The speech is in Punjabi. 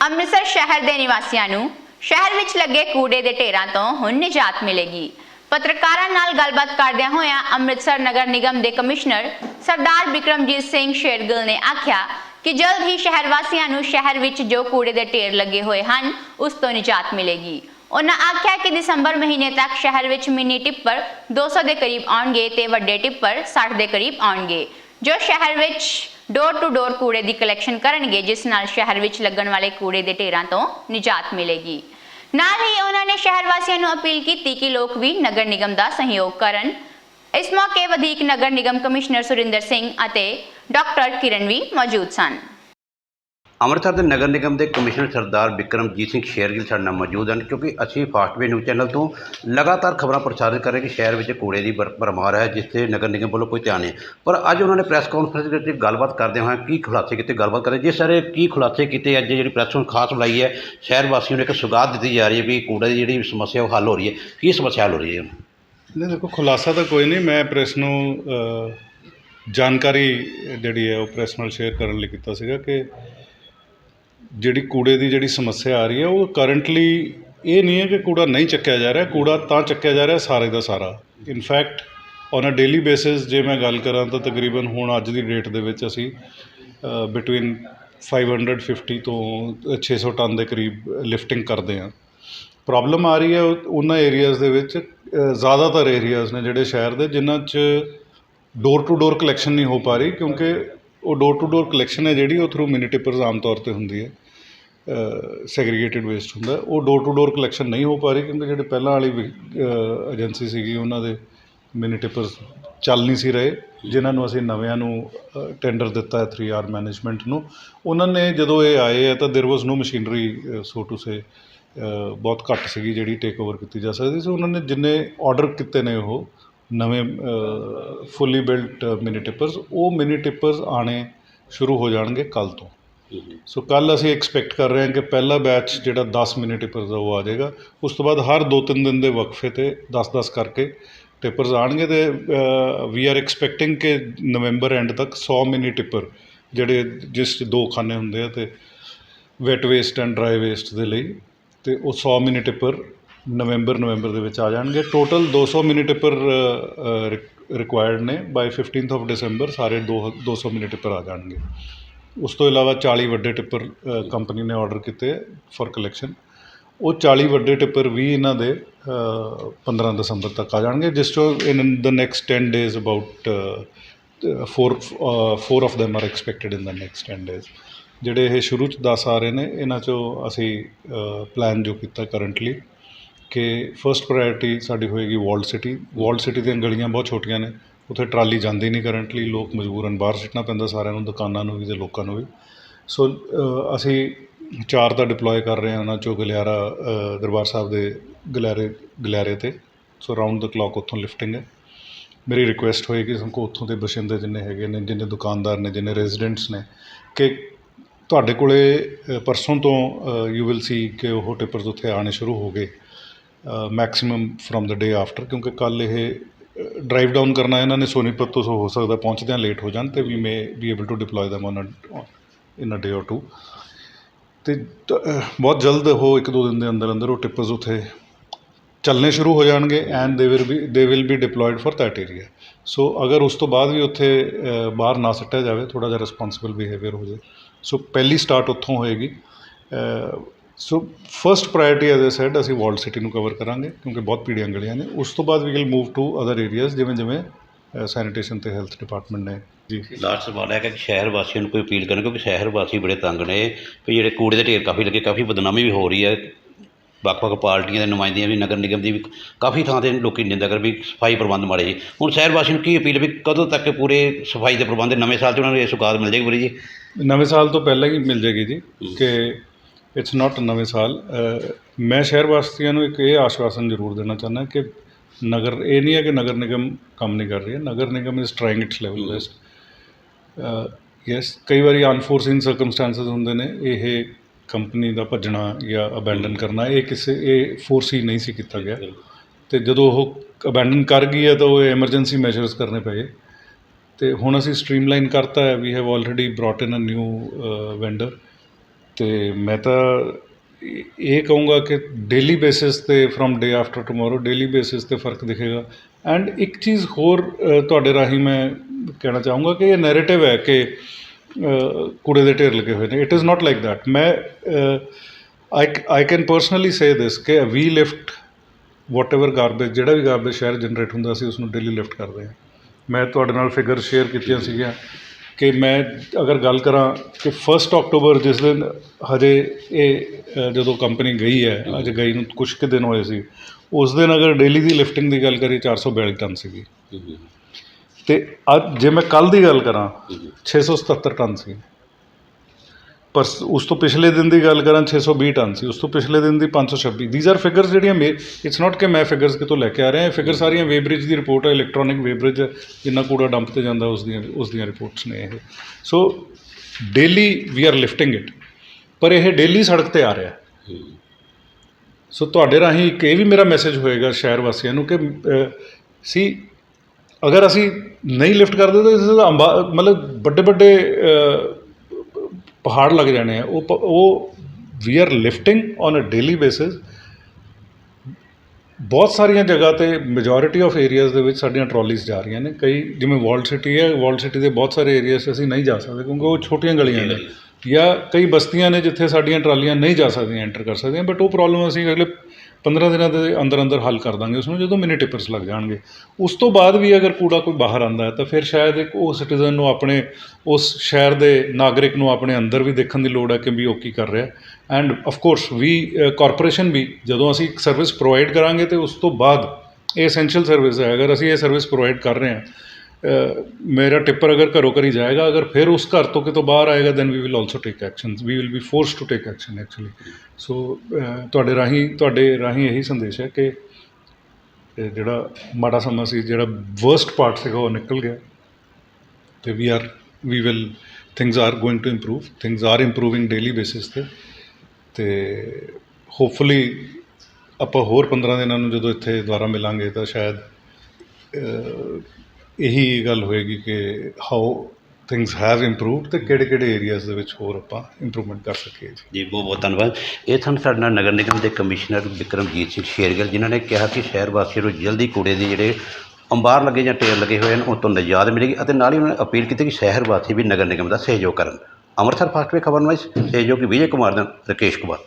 ਅੰਮ੍ਰਿਤਸਰ ਸ਼ਹਿਰ ਦੇ ਨਿਵਾਸੀਆਂ ਨੂੰ ਸ਼ਹਿਰ ਵਿੱਚ ਲੱਗੇ ਕੂੜੇ ਦੇ ਢੇਰਾਂ ਤੋਂ ਹੁਣ ਨਿਜਾਤ ਮਿਲੇਗੀ। ਪੱਤਰਕਾਰਾਂ ਨਾਲ ਗੱਲਬਾਤ ਕਰਦਿਆਂ ਹੋਇਆਂ ਅੰਮ੍ਰਿਤਸਰ ਨਗਰ ਨਿਗਮ ਦੇ ਕਮਿਸ਼ਨਰ ਸਰਦਾਰ ਬਿਕਰਮਜੀਤ ਸਿੰਘ ਸ਼ੇਰਗਿੱਲ ਨੇ ਆਖਿਆ ਕਿ ਜਲਦ ਹੀ ਸ਼ਹਿਰ ਵਾਸੀਆਂ ਨੂੰ ਸ਼ਹਿਰ ਵਿੱਚ ਜੋ ਕੂੜੇ ਦੇ ਢੇਰ ਲੱਗੇ ਹੋਏ ਹਨ, ਉਸ ਤੋਂ ਨਿਜਾਤ ਮਿਲੇਗੀ। ਉਹਨਾਂ ਆਖਿਆ ਕਿ ਦਸੰਬਰ ਮਹੀਨੇ ਤੱਕ ਸ਼ਹਿਰ ਵਿੱਚ ਮਿੰਨੀ ਟਿੱਪਰ 200 ਦੇ ਕਰੀਬ ਆਉਣਗੇ ਤੇ ਵੱਡੇ ਟਿੱਪਰ 60 ਦੇ ਕਰੀਬ ਆਉਣਗੇ, ਜੋ ਸ਼ਹਿਰ ਵਿੱਚ ਡੋਰ ਟੂ ਡੋਰ ਕੂੜੇ ਦੀ ਕਲੈਕਸ਼ਨ ਕਰਨਗੇ, ਜਿਸ ਨਾਲ ਸ਼ਹਿਰ ਵਿੱਚ ਲੱਗਣ ਵਾਲੇ ਕੂੜੇ ਦੇ ਢੇਰਾਂ ਤੋਂ ਨਿਜਾਤ ਮਿਲੇਗੀ। ਨਾਲ ਹੀ ਉਹਨਾਂ ਨੇ ਸ਼ਹਿਰ ਵਾਸੀਆਂ ਨੂੰ ਅਪੀਲ ਕੀਤੀ ਕਿ ਲੋਕ ਵੀ ਨਗਰ ਨਿਗਮ ਦਾ ਸਹਿਯੋਗ ਕਰਨ। ਇਸ ਮੌਕੇ ਵਧੀਕ ਨਗਰ ਨਿਗਮ ਕਮਿਸ਼ਨਰ ਸੁਰਿੰਦਰ ਸਿੰਘ ਅਤੇ ਡਾਕਟਰ ਕਿਰਨ ਵੀ ਮੌਜੂਦ ਸਨ। ਅੰਮ੍ਰਿਤਸਰ ਦੇ ਨਗਰ ਨਿਗਮ ਦੇ ਕਮਿਸ਼ਨਰ ਸਰਦਾਰ ਬਿਕਰਮਜੀਤ ਸਿੰਘ ਸ਼ੇਰਗਿੱਲ ਸਾਡੇ ਨਾਲ ਮੌਜੂਦ ਹਨ ਕਿਉਂਕਿ ਅਸੀਂ ਫਾਸਟਵੇ ਨਿਊਜ਼ ਚੈਨਲ ਤੋਂ ਲਗਾਤਾਰ ਖਬਰਾਂ ਪ੍ਰਚਾਰਿਤ ਕਰ ਰਹੇ ਕਿ ਸ਼ਹਿਰ ਵਿੱਚ ਕੂੜੇ ਦੀ ਭਰ- ਭਰਮਾਰ ਹੈ ਜਿਸ ਤੇ ਨਗਰ ਨਿਗਮ ਵੱਲੋਂ ਕੋਈ ਧਿਆਨ ਨਹੀਂ। ਪਰ ਅੱਜ ਉਹਨਾਂ ਨੇ ਪ੍ਰੈਸ ਕਾਨਫਰੰਸ ਦੇ ਵਿੱਚ ਗੱਲਬਾਤ ਕਰਦੇ ਹੋਏ ਕੀ ਖੁਲਾਸੇ ਕੀਤੇ ਗੱਲਬਾਤ ਕਰਦੇ ਜੇ ਸਾਰੇ ਕੀ ਖੁਲਾਸੇ ਕੀਤੇ? ਅੱਜ ਜਿਹੜੀ ਪ੍ਰੈਸ ਨੂੰ ਖਾਸ ਬੁਲਾਈ ਹੈ ਸ਼ਹਿਰ ਵਾਸੀਆਂ ਨੂੰ ਇੱਕ ਸੁਗਾਤ ਦਿੱਤੀ ਜਾ ਰਹੀ ਹੈ ਵੀ ਕੂੜੇ ਦੀ ਜਿਹੜੀ ਸਮੱਸਿਆ ਉਹ ਹੱਲ ਹੋ ਰਹੀ ਹੈ। ਕੀ ਸਮੱਸਿਆ ਹੱਲ ਹੋ ਰਹੀ ਹੈ? ਨਹੀਂ ਦੇਖੋ ਖੁਲਾਸਾ ਤਾਂ ਕੋਈ ਨਹੀਂ। ਮੈਂ ਪ੍ਰੈਸ ਨੂੰ ਅ, ਜਾਣਕਾਰੀ ਜਿਹੜੀ ਹੈ ਉਹ ਪ੍ਰੈਸ ਨਾਲ ਸ਼ੇਅਰ ਕਰਨ ਲਈ ਕੀਤਾ ਸੀਗਾ ਕਿ ਜਿਹੜੀ ਕੂੜੇ ਦੀ ਜਿਹੜੀ ਸਮੱਸਿਆ ਆ ਰਹੀ ਹੈ, ਉਹ ਕਰੰਟਲੀ ਇਹ ਨਹੀਂ ਹੈ ਕਿ ਕੂੜਾ ਨਹੀਂ ਚੱਕਿਆ ਜਾ ਰਿਹਾ, ਕੂੜਾ ਤਾਂ ਚੱਕਿਆ ਜਾ ਰਿਹਾ ਸਾਰੇ ਦਾ ਸਾਰਾ। In fact on a daily basis ਜੇ ਮੈਂ ਗੱਲ ਕਰਾਂ ਤਾਂ ਤਕਰੀਬਨ ਹੁਣ ਅੱਜ ਦੀ ਡੇਟ ਦੇ ਵਿੱਚ ਅਸੀਂ ਬਿਟਵੀਨ 550 ਤੋਂ 600 ਟਨ ਦੇ ਕਰੀਬ ਲਿਫਟਿੰਗ ਕਰਦੇ ਹਾਂ। ਪ੍ਰੋਬਲਮ ਆ ਰਹੀ ਹੈ ਉਹਨਾਂ ਏਰੀਆਜ਼ ਦੇ ਵਿੱਚ ਜ਼ਿਆਦਾਤਰ ਏਰੀਆਜ਼ ਨੇ ਜਿਹੜੇ ਸ਼ਹਿਰ ਦੇ, ਜਿਨ੍ਹਾਂ 'ਚ ਡੋਰ ਟੂ ਡੋਰ ਕਲੈਕਸ਼ਨ ਨਹੀਂ ਹੋ ਪਾ ਰਹੀ ਕਿਉਂਕਿ ਉਹ ਡੋਰ ਟੂ ਡੋਰ ਕਲੈਕਸ਼ਨ ਹੈ ਜਿਹੜੀ ਉਹ ਥਰੂ ਮਿਨੀ ਟਿੱਪਰਸ ਆਮ ਤੌਰ ਤੇ ਹੁੰਦੀ ਹੈ ਸੈਗਰੀਗੇਟਿਡ ਵੇਸਟ ਹੁੰਦਾ ਹੈ। ਉਹ ਡੋਰ ਟੂ ਡੋਰ ਕਲੈਕਸ਼ਨ ਨਹੀਂ ਹੋ ਪਾ ਰਹੀ ਕਿਉਂਕਿ ਜਿਹੜੇ ਪਹਿਲਾਂ ਵਾਲੀ ਏਜੰਸੀ ਸੀਗੀ ਉਹਨਾਂ ਦੇ ਮਿਨੀ ਟਿੱਪਰਸ ਚੱਲ ਨਹੀਂ ਸੀ ਰਹੇ ਜਿਨ੍ਹਾਂ ਨੂੰ ਅਸੀਂ ਨਵਿਆਂ ਨੂੰ ਟੈਂਡਰ ਦਿੱਤਾ ਹੈ 3R ਮੈਨੇਜਮੈਂਟ ਨੂੰ ਉਹਨਾਂ ਨੇ ਜਦੋਂ ਇਹ ਆਏ ਹੈ ਤਾਂ there was no machinery so to say ਬਹੁਤ ਘੱਟ ਸੀਗੀ ਜਿਹੜੀ ਟੇਕ ਓਵਰ ਕੀਤੀ ਜਾ ਸਕਦੀ ਸੀ ਉਹਨਾਂ ਨੇ ਜਿੰਨੇ ਆਰਡਰ ਕੀਤੇ ਨੇ ਉਹ ਨਵੇਂ ਫੁੱਲੀ ਬਿਲਟ ਮਿਨੀ ਟਿੱਪਰਸ ਉਹ ਮਿਨੀ ਟਿੱਪਰਸ ਆਣੇ ਸ਼ੁਰੂ ਹੋ ਜਾਣਗੇ ਕੱਲ ਤੋਂ। ਸੋ ਕੱਲ ਅਸੀਂ ਐਕਸਪੈਕਟ ਕਰ ਰਹੇ ਹਾਂ ਕਿ ਪਹਿਲਾ ਬੈਚ ਜਿਹੜਾ 10 ਮਿਨੀ ਟਿੱਪਰਸ ਦਾ ਉਹ ਆ ਜਾਏਗਾ। ਉਸ ਤੋਂ ਬਾਅਦ ਹਰ 2-3 ਦਿਨ ਦੇ ਵਕਫੇ ਤੇ 10-10 ਕਰਕੇ ਟਿੱਪਰਸ ਆਣਗੇ ਤੇ ਵੀ ਆਰ ਐਕਸਪੈਕਟਿੰਗ ਕਿ ਨਵੰਬਰ ਐਂਡ ਤੱਕ 100 ਮਿਨੀ ਟਿੱਪਰ ਜਿਹੜੇ ਜਿਸ ਦੋ ਖਾਨੇ ਹੁੰਦੇ ਆ ਤੇ wet waste and dry waste ਦੇ ਲਈ ਤੇ ਉਹ 100 ਮਿਨੀ ਟਿੱਪਰ ਨਵੰਬਰ ਨਵੰਬਰ ਦੇ ਵਿੱਚ ਆ ਜਾਣਗੇ। ਟੋਟਲ ਦੋ ਸੌ ਮਿਨੀ ਟਿੱਪਰ ਰਿਕੁਆਇਰਡ ਨੇ। ਬਾਏ 15th ਆਫ ਡਿਸੰਬਰ ਸਾਰੇ ਦੋ 200 ਮਿਨੀ ਟਿੱਪਰ ਆ ਜਾਣਗੇ। ਉਸ ਤੋਂ ਇਲਾਵਾ 40 ਵੱਡੇ ਟਿੱਪਰ ਕੰਪਨੀ ਨੇ ਆਰਡਰ ਕੀਤੇ ਫॉर ਕਲੈਕਸ਼ਨ ਉਹ 40 ਵੱਡੇ ਟਿੱਪਰ ਵੀ ਇਹਨਾਂ ਦੇ ਅ, 15 ਦਸੰਬਰ ਤੱਕ ਆ ਜਾਣਗੇ ਜਿਸ ਤੋਂ in the next 10 days about four four of them are expected in the next 10 days ਜਿਹੜੇ ਇਹ ਸ਼ੁਰੂ ਚ 10 ਆ ਰਹੇ ਨੇ ਇਹਨਾਂ ਚੋਂ ਅਸੀਂ ਪਲਾਨ ਜੋ ਕੀਤਾ ਕਰੰਟਲੀ ਕਿ ਫਸਟ ਪ੍ਰਾਇਰਟੀ ਸਾਡੀ ਹੋਏਗੀ ਵੋਲਡ ਸਿਟੀ। ਵੋਲਡ ਸਿਟੀ ਦੀਆਂ ਗਲੀਆਂ ਬਹੁਤ ਛੋਟੀਆਂ ਨੇ। ਉੱਥੇ ਟਰਾਲੀ ਜਾਂਦੀ ਨਹੀਂ ਕਰੰਟਲੀ ਲੋਕ ਮਜਬੂਰਨ ਬਾਹਰ ਸਿੱਟਣਾ ਪੈਂਦਾ ਸਾਰਿਆਂ ਨੂੰ, ਦੁਕਾਨਾਂ ਨੂੰ ਵੀ ਅਤੇ ਲੋਕਾਂ ਨੂੰ ਵੀ। ਸੋ ਅਸੀਂ ਚਾਰ ਤਾਂ ਡਿਪਲੋਏ ਕਰ ਰਹੇ ਹਾਂ ਉਹਨਾਂ ਚੋਂ ਗਲਿਆਰਾ ਦਰਬਾਰ ਸਾਹਿਬ ਦੇ ਗਲਿਆਰੇ ਗਲਿਆਰੇ ਤੇ। ਸੋ ਰਾਊਂਡ ਦ ਕਲੌਕ ਉੱਥੋਂ ਲਿਫਟਿੰਗ ਹੈ। ਮੇਰੀ ਰਿਕੁਐਸਟ ਹੋਏਗੀ ਸਭ ਕੋ ਉੱਥੋਂ ਦੇ ਬਸ਼ਿੰਦੇ ਜਿੰਨੇ ਹੈਗੇ ਨੇ, ਜਿੰਨੇ ਦੁਕਾਨਦਾਰ ਨੇ, ਜਿੰਨੇ ਰੈਜ਼ੀਡੈਂਟਸ ਨੇ, ਕਿ ਤੁਹਾਡੇ ਕੋਲੇ ਪਰਸੋਂ ਤੋਂ ਯੂ ਵਿਲ ਸੀ ਕਿ ਉਹ ਟਿੱਪਰਸ ਉੱਥੇ ਆਣੇ ਸ਼ੁਰੂ ਹੋ ਗਏ। Maximum from the day after ਕਿਉਂਕਿ ਕੱਲ੍ਹ ਇਹ ਡਰਾਈਵ ਡਾਊਨ ਕਰਨਾ ਇਹਨਾਂ ਨੇ ਸੋਨੀਪਤ ਤੋਂ ਸੋ ਹੋ ਸਕਦਾ ਪਹੁੰਚਦਿਆਂ ਲੇਟ ਹੋ ਜਾਣ ਅਤੇ we may be able to deploy them on in a day or two ਅਤੇ ਬਹੁਤ ਜਲਦ ਉਹ ਇੱਕ ਦੋ ਦਿਨ ਦੇ ਅੰਦਰ ਅੰਦਰ ਉਹ ਟਿੱਪਰਸ ਉੱਥੇ ਚੱਲਨੇ ਸ਼ੁਰੂ ਹੋ ਜਾਣਗੇ and they will be they will be deployed for that area so ਅਗਰ ਉਸ ਤੋਂ ਬਾਅਦ ਵੀ ਉੱਥੇ ਬਾਹਰ ਨਾ ਸੱਟਿਆ ਜਾਵੇ ਥੋੜਾ ਜਿਹਾ ਰਿਸਪੌਂਸਿਬਲ ਬਿਹੇਵੀਅਰ ਹੋ ਜਾਵੇ ਸੋ ਪਹਿਲੀ ਸਟਾਰਟ ਉੱਥੋਂ ਹੋਏਗੀ। So first priority as uh said ਅਸੀਂ ਵਾਲਡ ਸਿਟੀ ਨੂੰ ਕਵਰ ਕਰਾਂਗੇ ਕਿਉਂਕਿ ਬਹੁਤ ਪੀੜੀਆਂ ਗਲੀਆਂ ਨੇ। ਉਸ ਤੋਂ ਬਾਅਦ we will move to other areas ਜਿਵੇਂ ਜਿਵੇਂ ਸੈਨੀਟੇਸ਼ਨ ਤੇ ਹੈਲਥ ਡਿਪਾਰਟਮੈਂਟ ਨੇ। ਜੀ। ਲਾਸਟ ਸਵਾਲ ਹੈ ਕਿ ਸ਼ਹਿਰ ਵਾਸੀਆਂ ਨੂੰ ਕੋਈ ਅਪੀਲ ਕਰਨ ਕਿਉਂਕਿ ਸ਼ਹਿਰ ਵਾਸੀ ਬੜੇ ਤੰਗ ਨੇ ਵੀ ਜਿਹੜੇ ਕੂੜੇ ਦੇ ਢੇਰ ਕਾਫੀ ਲੱਗੇ ਕਾਫੀ ਬਦਨਾਮੀ ਵੀ ਹੋ ਰਹੀ ਹੈ। ਵੱਖ-ਵੱਖ ਪਾਰਟੀਆਂ ਦੇ ਨੁਮਾਇੰਦੀਆਂ ਵੀ ਨਗਰ ਨਿਗਮ ਦੀ ਵੀ ਕਾਫੀ ਥਾਂ ਤੇ ਲੋਕੀ ਨਿੰਦਾ ਕਰ ਵੀ ਸਫ਼ਾਈ ਪ੍ਰਬੰਧ ਮਾੜੇ ਜੀ। ਹੁਣ ਸ਼ਹਿਰ ਵਾਸੀਆਂ ਨੂੰ ਕੀ ਅਪੀਲ ਵੀ ਕਦੋਂ ਤੱਕ ਪੂਰੇ ਸਫ਼ਾਈ ਦੇ ਪ੍ਰਬੰਧ ਨਵੇਂ ਸਾਲ 'ਚ ਉਹਨਾਂ ਨੂੰ ਇਹ ਸੁਗਾਤ ਮਿਲ ਜਾਏਗੀ ਪੂਰੀ ਜੀ? ਨਵੇਂ ਸਾਲ ਤੋਂ ਪਹਿਲਾਂ ਹੀ ਮਿਲ ਜਾਏਗੀ ਜੀ ਕਿ ਇਟਸ ਨਾਟ ਨਵੇਂ ਸਾਲ। ਮੈਂ ਸ਼ਹਿਰ ਵਾਸੀਆਂ ਨੂੰ ਇੱਕ ਇਹ ਆਸ਼ਵਾਸਨ ਜ਼ਰੂਰ ਦੇਣਾ ਚਾਹੁੰਦਾ ਕਿ ਨਗਰ ਇਹ ਨਹੀਂ ਹੈ ਕਿ ਨਗਰ ਨਿਗਮ ਕੰਮ ਨਹੀਂ ਕਰ ਰਹੀ ਹੈ। ਨਗਰ ਨਿਗਮ is trying its level best yes ਕਈ ਵਾਰੀ ਅਨਫੋਰਸੀਨ ਸਰਕਮਸਟੈਂਸਸ ਹੁੰਦੇ ਨੇ। ਇਹ ਕੰਪਨੀ ਦਾ ਭੱਜਣਾ ਜਾਂ ਅਬੈਂਡਨ ਕਰਨਾ ਇਹ ਕਿਸੇ ਇਹ ਫੋਰਸੀ ਨਹੀਂ ਸੀ ਕੀਤਾ ਗਿਆ। ਤੇ ਜਦੋਂ ਉਹ ਅਬੈਂਡਨ ਕਰ ਗਈ ਹੈ ਤਾਂ ਉਹ ਐਮਰਜੈਂਸੀ ਮੈਜਰਸ ਕਰਨੇ ਪਏ। ਤੇ ਹੁਣ ਅਸੀਂ ਸਟ੍ਰੀਮਲਾਈਨ ਕਰਤਾ ਹੈ। We have already brought in a new vendor ਅਤੇ ਮੈਂ ਤਾਂ ਇਹ- ਕਹੂੰਗਾ ਕਿ ਡੇਲੀ ਬੇਸਿਸ ਤੇ from day after tomorrow daily basis ਤੇ ਫ਼ਰਕ ਦਿਖੇਗਾ। ਐਂਡ ਇੱਕ ਚੀਜ਼ ਹੋਰ ਤੁਹਾਡੇ ਰਾਹੀਂ ਮੈਂ ਕਹਿਣਾ ਚਾਹੂੰਗਾ ਕਿ ਇਹ ਨੈਰੇਟਿਵ ਹੈ ਕਿ ਅ, ਕੂੜੇ ਦੇ ਢੇਰ ਲੱਗੇ ਹੋਏ ਨੇ। It is not like that ਮੈਂ ਆਈ ਆਈ ਕੈਨ ਪਰਸਨਲੀ ਸੇ ਦਿਸ ਕਿ ਵੀ ਲਿਫਟ ਵਾਟਐਵਰ ਗਾਰਬੇਜ ਜਿਹੜਾ ਵੀ ਗਾਰਬੇਜ ਸ਼ਹਿਰ ਜਨਰੇਟ ਹੁੰਦਾ ਸੀ ਉਸ ਨੂੰ ਡੇਲੀ ਲਿਫਟ ਕਰਦੇ ਹਾਂ। ਮੈਂ ਤੁਹਾਡੇ ਨਾਲ ਫਿਗਰ ਸ਼ੇਅਰ ਕੀਤੀਆਂ ਸੀਗੀਆਂ। ਕਿ ਮੈਂ ਅਗਰ ਗੱਲ ਕਰਾਂ ਕਿ 1 ਅਕਤੂਬਰ ਜਿਸ ਦਿਨ ਹਜੇ ਇਹ ਜਦੋਂ ਕੰਪਨੀ ਗਈ ਹੈ ਅੱਜ ਗਈ ਨੂੰ ਕੁਝ ਕੁ ਦਿਨ ਹੋਏ ਸੀ ਉਸ ਦਿਨ ਅਗਰ ਡੇਲੀ ਦੀ ਲਿਫਟਿੰਗ ਦੀ ਗੱਲ ਕਰੀਏ 442 ਟਨ ਸੀਗੀ। ਤੇ ਅੱਜ ਜੇ ਮੈਂ ਕੱਲ ਦੀ ਗੱਲ ਕਰਾਂ 677 ਟਨ ਸੀ। ਪਰ ਉਸ ਤੋਂ ਪਿਛਲੇ ਦਿਨ ਦੀ ਗੱਲ ਕਰਾਂ 620 ਟਨ ਸੀ। ਉਸ ਤੋਂ ਪਿਛਲੇ ਦਿਨ ਦੀ 526 ਥੀਸ ਆਰ ਫਿਗਰਸ ਜਿਹੜੀਆਂ ਮੇ ਇਟਸ ਨਾਟ ਕਿ ਮੈਂ ਫਿਗਰਸ ਕਿਤੋਂ ਲੈ ਕੇ ਆ ਰਿਹਾ। ਇਹ ਫਿਗਰ ਸਾਰੀਆਂ ਵੇਬ੍ਰਿਜ ਦੀ ਰਿਪੋਰਟ ਹੈ ਇਲੈਕਟ੍ਰੋਨਿਕ ਵੇਬ੍ਰਿਜ ਜਿੰਨਾ ਕੂੜਾ ਡੰਪ ਤੇ ਜਾਂਦਾ, ਉਸ ਦੀਆਂ ਉਸ ਦੀਆਂ ਰਿਪੋਰਟਸ ਨੇ ਇਹ। So daily we are lifting it ਪਰ ਇਹ ਡੇਲੀ ਸੜਕ ਤੇ ਆ ਰਿਹਾ। ਸੋ ਤੁਹਾਡੇ ਰਾਹੀਂ ਇੱਕ ਇਹ ਵੀ ਮੇਰਾ ਮੈਸੇਜ ਹੋਏਗਾ ਸ਼ਹਿਰ ਵਾਸੀਆਂ ਨੂੰ ਕਿ ਸੀ, ਅਗਰ ਅਸੀਂ ਨਹੀਂ ਲਿਫਟ ਕਰਦੇ ਤਾਂ ਇਸ ਦਾ ਅੰਬਾ ਮਤਲਬ ਵੱਡੇ ਵੱਡੇ ਪਹਾੜ ਲੱਗ ਜਾਣੇ ਆ ਉਹ ਉਹ we are lifting on a daily basis ਬਹੁਤ ਸਾਰੀਆਂ ਜਗ੍ਹਾ ਤੇ ਮੈਜੋਰਿਟੀ ਆਫ ਏਰੀਆਜ਼ ਦੇ ਵਿੱਚ ਸਾਡੀਆਂ ਟਰਾਲੀਜ਼ ਜਾ ਰਹੀਆਂ ਨੇ। ਕਈ ਜਿਵੇਂ ਵਾਲਡ ਸਿਟੀ ਹੈ ਵਾਲਡ ਸਿਟੀ ਦੇ ਬਹੁਤ ਸਾਰੇ ਏਰੀਆਜ਼ ਅਸੀਂ ਨਹੀਂ ਜਾ ਸਕਦੇ ਕਿਉਂਕਿ ਉਹ ਛੋਟੀਆਂ ਗਲੀਆਂ ਨੇ। ਜਾਂ ਕਈ ਬਸਤੀਆਂ ਨੇ ਜਿੱਥੇ ਸਾਡੀਆਂ ਟਰਾਲੀਆਂ ਨਹੀਂ ਜਾ ਸਕਦੀਆਂ ਐਂਟਰ ਕਰ ਸਕਦੀਆਂ ਬਟ ਉਹ ਪ੍ਰੋਬਲਮ ਅਸੀਂ ਅਗਲੇ 15 ਦਿਨਾਂ ਦੇ ਅੰਦਰ ਅੰਦਰ ਹੱਲ ਕਰ ਦਾਂਗੇ ਉਸ ਨੂੰ ਜਦੋਂ ਮਿਨੀ ਟਿਪਰਸ ਲੱਗ ਜਾਣਗੇ। ਉਸ ਤੋਂ ਬਾਅਦ ਵੀ ਅਗਰ ਕੂੜਾ ਕੋਈ ਬਾਹਰ ਆਂਦਾ ਹੈ, ਤਾਂ ਫਿਰ ਸ਼ਾਇਦ ਇੱਕ ਉਹ ਸਿਟੀਜ਼ਨ ਨੂੰ ਆਪਣੇ, ਉਸ ਸ਼ਹਿਰ ਦੇ ਨਾਗਰਿਕ ਨੂੰ ਆਪਣੇ ਅੰਦਰ ਵੀ ਦੇਖਣ ਦੀ ਲੋੜ ਹੈ ਕਿ ਵੀ ਉਹ ਕੀ ਕਰ ਰਿਹਾ and of course we corporation ਵੀ, ਜਦੋਂ ਅਸੀਂ ਇੱਕ ਸਰਵਿਸ ਪ੍ਰੋਵਾਈਡ ਕਰਾਂਗੇ, ਤੇ ਉਸ ਤੋਂ ਬਾਅਦ ਇਹ ਐਸੈਂਸ਼ੀਅਲ ਸਰਵਿਸ ਹੈ। ਅਗਰ ਅਸੀਂ ਇਹ ਸਰਵਿਸ ਪ੍ਰੋਵਾਈਡ ਕਰ ਰਹੇ ਹਾਂ ਮੇਰਾ ਟਿੱਪਰ ਅਗਰ ਘਰੋਂ ਘਰੀ ਜਾਏਗਾ, ਅਗਰ ਫਿਰ ਉਸ ਘਰ ਤੋਂ ਕਿਤੋਂ ਬਾਹਰ ਆਏਗਾ then we will also take actions we will be forced to take action actually so ਤੁਹਾਡੇ ਰਾਹੀਂ ਤੁਹਾਡੇ ਰਾਹੀਂ ਇਹੀ ਸੰਦੇਸ਼ ਹੈ ਕਿ ਜਿਹੜਾ ਮਾੜਾ ਸਮਾਂ ਸੀ, ਜਿਹੜਾ ਵਰਸਟ ਪਾਰਟ ਸੀਗਾ, ਉਹ ਨਿਕਲ ਗਿਆ ਤੇ we are we will things are going to improve things are improving daily basis ਤੇ ਤੇ ਹੋਪਫੁਲੀ ਆਪਾਂ ਹੋਰ 15 ਦਿਨਾਂ ਨੂੰ ਜਦੋਂ ਇੱਥੇ ਦੁਬਾਰਾ ਮਿਲਾਂਗੇ ਤਾਂ ਸ਼ਾਇਦ ਇਹੀ ਗੱਲ ਹੋਏਗੀ ਕਿ ਹਾਊ ਥਿੰਗਸ ਹੈਵ ਇੰਪਰੂਵਡ ਤੇ ਕਿਹੜੇ ਕਿਹੜੇ ਏਰੀਆਜ਼ ਦੇ ਵਿੱਚ ਹੋਰ ਆਪਾਂ ਇੰਪਰੂਵਮੈਂਟ ਕਰ ਸਕੀਏ ਜੀ। ਜੀ, ਬਹੁਤ ਬਹੁਤ ਧੰਨਵਾਦ। ਇਹ ਸਨ ਸਾਡੇ ਨਾਲ ਨਗਰ ਨਿਗਮ ਦੇ ਕਮਿਸ਼ਨਰ ਵਿਕਰਮਜੀਤ ਸਿੰਘ ਸ਼ੇਰਗਿੱਲ ਜਿਨ੍ਹਾਂ ਨੇ ਕਿਹਾ ਕਿ ਸ਼ਹਿਰ ਵਾਸੀਆਂ ਨੂੰ ਜਲਦੀ ਕੂੜੇ ਦੇ ਜਿਹੜੇ ਅੰਬਾਰ ਲੱਗੇ ਜਾਂ ਢੇਰ ਲੱਗੇ ਹੋਏ ਹਨ, ਉਹ ਤੋਂ ਨਿਜਾਤ ਮਿਲੇਗੀ ਅਤੇ ਨਾਲ ਹੀ ਉਹਨਾਂ ਨੇ ਅਪੀਲ ਕੀਤੀ ਕਿ ਸ਼ਹਿਰ ਵਾਸੀ ਵੀ ਨਗਰ ਨਿਗਮ ਦਾ ਸਹਿਯੋਗ ਕਰਨ। ਅੰਮ੍ਰਿਤਸਰ ਫਾਸਟਵੇ ਖਬਰ ਨੂੰ ਸਹਿਯੋਗੀ ਵਿਜੇ ਕੁਮਾਰ ਦਾ ਰਕੇਸ਼ ਕੁਮਾਰ।